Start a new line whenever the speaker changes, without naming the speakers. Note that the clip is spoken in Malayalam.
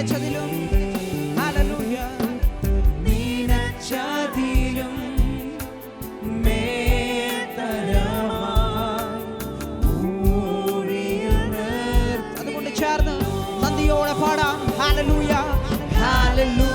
നിനച്ചതിലും അതുകൊണ്ട് ചേർന്ന് നന്ദിയോടെ പാടാം. ഹല്ലേലൂയ. നന്ദിയോടെ